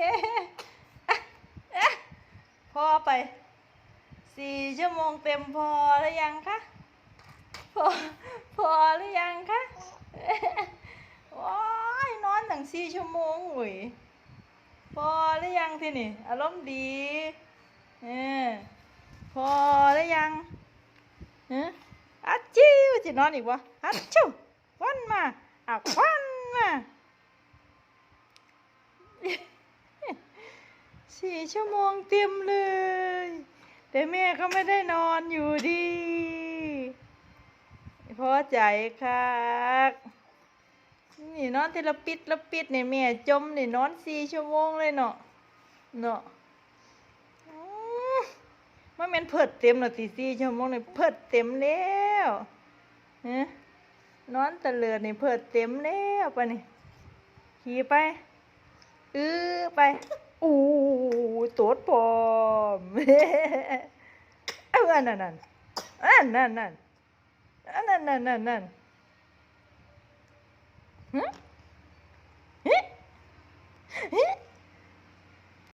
ใช่พอไปสี่ชั่วโมงเต็มพอหรือยังคะพอพอหรือยังคะว้ายนอนตั้งสี่ชั่วโมงเว้ยพอหรือยังทีนี่อารมณ์ดีเออพอหรือยังฮะอัดจิ้วจะนอนอีกวะอัดจิ้วควันมาอะควันมา สี่ชั่วโมงเต็มเลย แต่แม่ก็ไม่ได้นอนอยู่ดีพอใจครับนี่นอนทีละปิดละปิดเนี่ยแม่จมเนี่นอนสี่ชั่วโมงเลยเนาะเนาะมันเป็นเพิดเต็มแล้วตีสี่ชั่วโมงเนี่ยเพิดเต็มแล้วฮะนอนตะเลือดนี่เพิดเต็มแล้วปะนี่ขี่ไป อือไป อู้ตดปอมเอ้านั่นนั่นนั่นนั่นนั่นนั่นนั่นนั่นฮึ